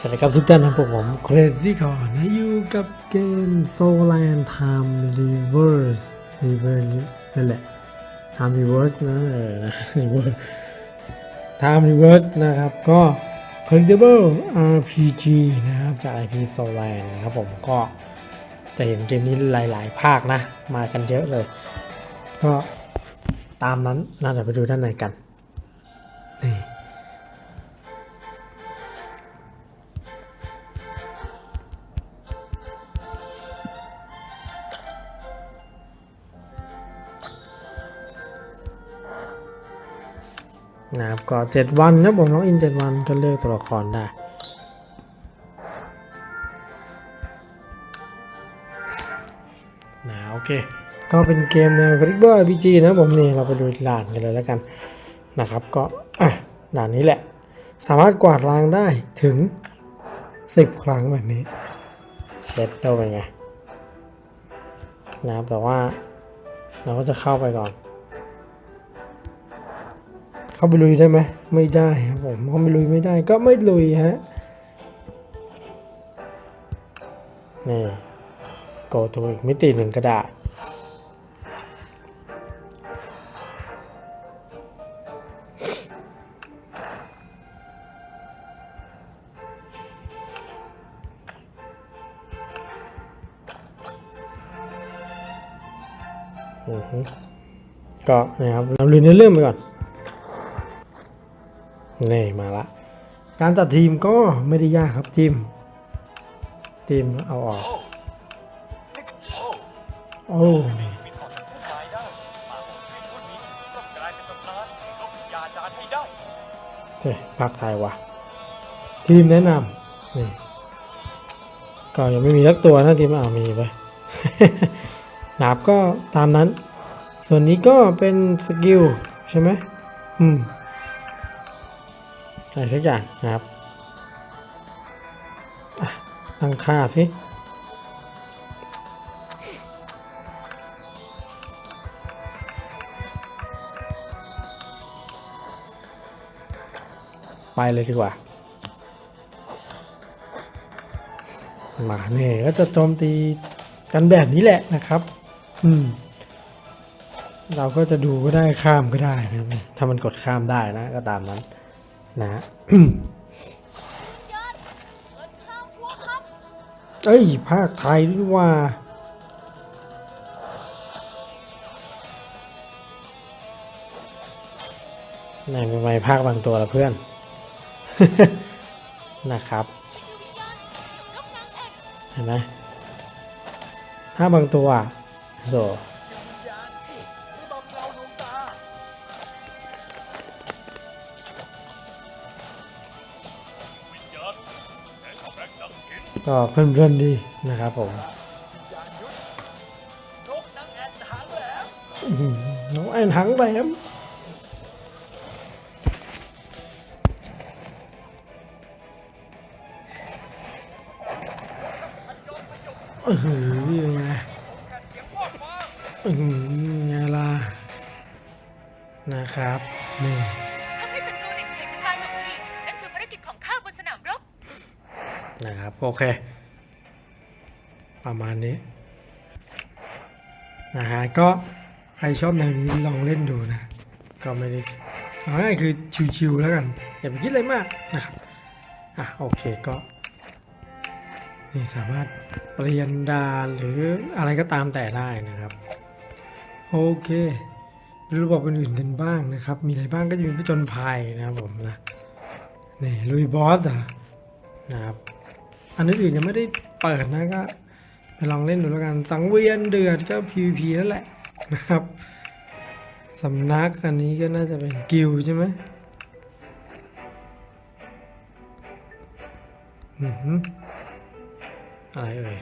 สวัสดีครับทุกท่านนะผมผม Crazy ก่อนนะอยู่กับเกม Soulland Time Reverse Reverse นั่นแหละ Time Reverse นะเออนะ Reverse Time Reverse นะครับ ก็ Collectible RPG นะครับ จาก IP Soulland นะครับผมก็จะเห็นเกมนี้หลาย ๆ ภาคนะ มากันเยอะเลย ก็ตามนั้นน่าจะไปดูด้านในกันนี่ นะครับก็เจ็ดวันครับผมน้องอินเจ็ดวันก็เลือกตัวละครได้นะโอเค ก็เป็นเกมแนวคลิกเบอร์พีจีนะผมนี่เราไปดูด่านกันเลยแล้วกันนะครับก็อะด่านนี้แหละ สามารถกวาดล้างได้ถึง 10 ครั้งแบบนี้เช็ดดูเป็นไงนะครับแต่ว่าเราก็จะเข้าไปก่อน เข้าไปลุยได้ไหมไม่ได้ครับผมเข้าไปลุยไม่ได้ก็ไม่ลุยฮะนี่โกตัวอีกมิติหนึ่งก็ได้อือฮึก็นะครับเราลุยนเรื่องไปก่อน นี่มาละ การจัดทีมก็ไม่ได้ยากครับจิมทีมเอาออก โอ้นี่มีทอดทั้งผู้ชายได้หากของชีวิตคนนี้ต้องกลายเป็นตำนานแห่งโลกวิญญาจารย์ให้ได้เฮ้ยภาคไทยวะทีมแนะนำนี่ก็ยังไม่มีลักตัวนะทีมเอามีไปหนาบก็ตามนั้น ส่วนนี้ก็เป็นสกิลใช่ไหมอืม อะไรสักอย่างนะครับตั้งค่าสิไปเลยดีกว่ามาเนี่ยก็จะโจมตีกันแบบนี้แหละนะครับ อืม เราก็จะดูก็ได้ข้ามก็ได้นะถ้ามันกดข้ามได้นะ ก็ตามนั้น นะเอ้ย ภาคไทยด้วยว่า ไหนทำไมภาคบางตัวละเพื่อน นะครับ เห็นไหมภาคบางตัวอะโซ ก็เพื่อนๆดีนะครับผมน้องแอนหังแหลมอืออไงอืออไงล่ะนะครับนี่ นะครับ โอเค ประมาณนี้นะฮะก็ใครชอบแนวนี้ลองเล่นดูนะ ก็ไม่ได้ง่ายคือชิวๆแล้วกัน อย่าไปคิดอะไรมากนะครับ อะโอเคก็ นี่สามารถเปลี่ยนดาหรืออะไรก็ตามแต่ได้นะครับ โอเคดูระบบอื่นๆกันบ้างนะครับ มีอะไรบ้างก็จะมีผจญภัยนะครับผมนะนี่ลุยบอสอะนะครับ อันอื่นๆยังไม่ได้เปิดนะก็ไปลองเล่นดูแล้วกัน สังเวียนเดือดก็ PVP แล้วแหละนะครับสำนักอันนี้ก็น่าจะเป็นกิลด์ใช่ไหมอือหืออะไรเอ่ย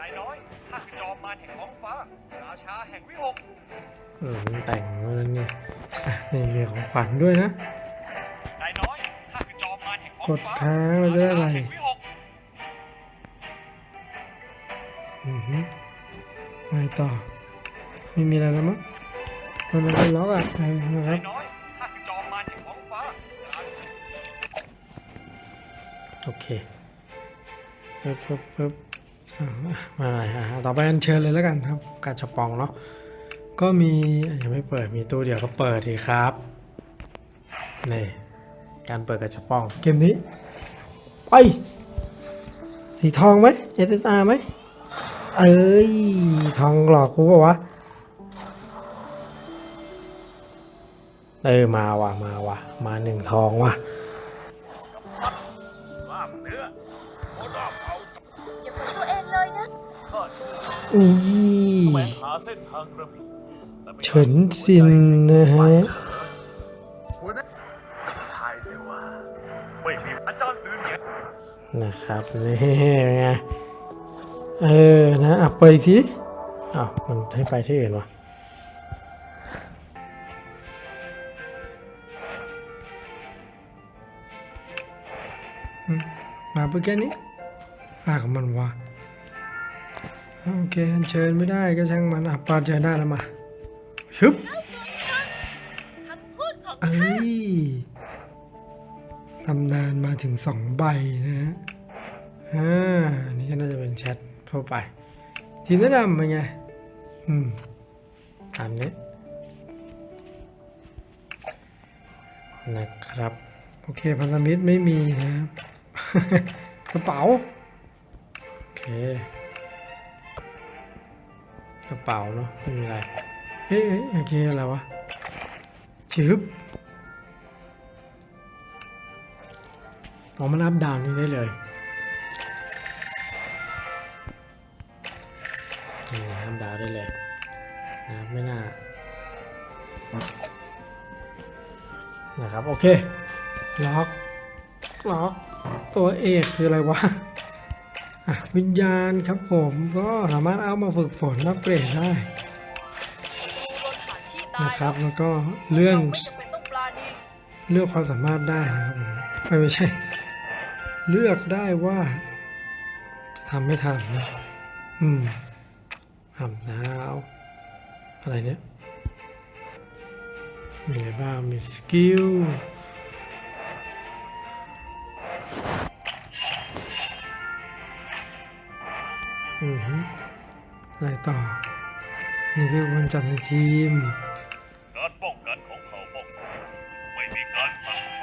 นายน้อยข้าคือจอมมารแห่งท้องฟ้า ราชาแห่งวิหกอืมแต่งแล้วนั่นไงอะนี่มีของขวัญด้วยนะ กดค้างเราจะได้อะไรอือฮึไงต่อ ไม่มีอะไรแล้วมั้งมันเป็นล็อกอะนะครับโอเคปึ๊บปึ๊บปึ๊บมาอะไรฮะต่อไปอันเชิญเลยแล้วกันครับการชปองเนาะก็มียังไม่เปิดมีตู้เดียวก็เปิดดีครับนี่ การเปิดกาชาปอง เกมนี้ ไป สีทองไหม SSR ไหม เอ้ย ทองหลอกกูเปล่าวะ เออ มาว่ะ มาว่ะ มาหนึ่งทองว่ะลาบเนื้อโครอบเอาอย่าฝืนตัวเองเลยนะข้ นะครับนี่ไงเออนะอะเปิดอีกทีอ้าวมันให้ไปที่อื่นวะอืมมาเพื่อแค่นี้อะไรของมันวะโอเคอัญเชิญไม่ได้ก็ช่างมันอะปาเชิญได้แล้วมาชึบคำพูดของเอ้ย ตำนานมาถึงสองใบนะฮะอ่านี่ก็น่าจะเป็นแชททั่วไป ทีมแนะนำเป็นไง อืมตามนี้นะครับ โอเคพันธมิตรไม่มีนะครับ กระเป๋า โอเค กระเป๋าเนาะไม่มีอะไร เฮ้ยโอเค อะไรวะชึบ เอมันอัพดาวนี้ได้เลยนี่อัพดาวได้เลยนะไม่น่านะครับ โอเค ล็อก ล็อก ตัวเอกคืออะไรวะวิญญาณครับผมก็สามารถเอามาฝึกฝนอัปเกรดได้นะครับ แล้วก็เลื่อนเป็นต้องปลาณีเลือกความสามารถได้นะครับไม่ไม่ใช่ เลือกได้ว่า จะทำไม่ทำนะอืมอาบน้ำอะไรเนี่ย มีอะไรบ้าง มีสกิลอือฮึอะไรต่อ นี่คือคนจัดในทีม การป้องกันของเผ่าป้องไม่มีการสั่ง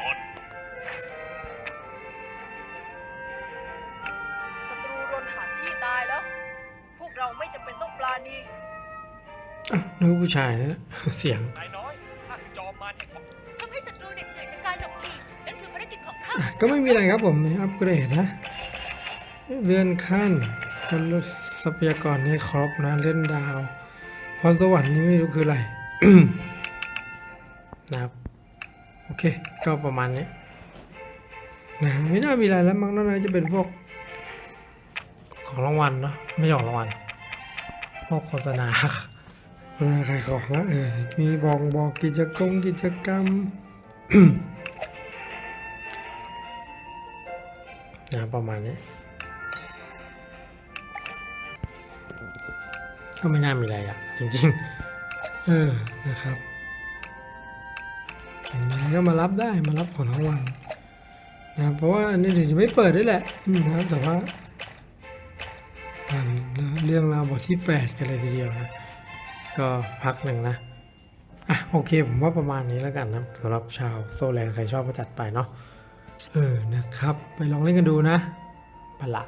จำเป็นต้องปลาณีอะนึกว่าผู้ชายนะเสียง นายน้อยข้าคือจอมมารแห่งความทำให้ศัตรูเหน็ดเหนื่อยจากการหลบหลีกนั่นคือภารกิจของข้า อะก็ไม่มีอะไรครับผมอัปเกรดนะ เลื่อนขั้นกันลดทรัพยากรให้ครบนะ เล่นดาว พรสวรรค์นี่ไม่รู้คืออะไร นะครับ โอเค ก็ประมาณนี้นะไม่น่ามีอะไรแล้วมั้งนอกนั้นจะเป็นพวก ของรางวัลเนาะไม่ใช่ของรางวัล พวกโฆษณาโฆษณาขายของนะเออมีบอกบอกกิจกรรมกิจกรรมนะประมาณนี้ก็ไม่น่ามีอะไรอะจริงๆ เออนะครับอันนี้ก็มารับได้มารับของรางวัลนะเพราะว่าอันนี้เดี๋ยวจะไม่เปิดด้วยแหละอืมนะครับแต่ว่าอ่าน เรื่องราวบทที่ 8 กันเลยทีเดียวนะก็พักหนึ่งนะอะโอเคผมว่าประมาณนี้แล้วกันนะสำหรับชาวโซแลนใครชอบก็จัดไปเนาะเออนะครับ ไปลองเล่นกันดูนะปะละ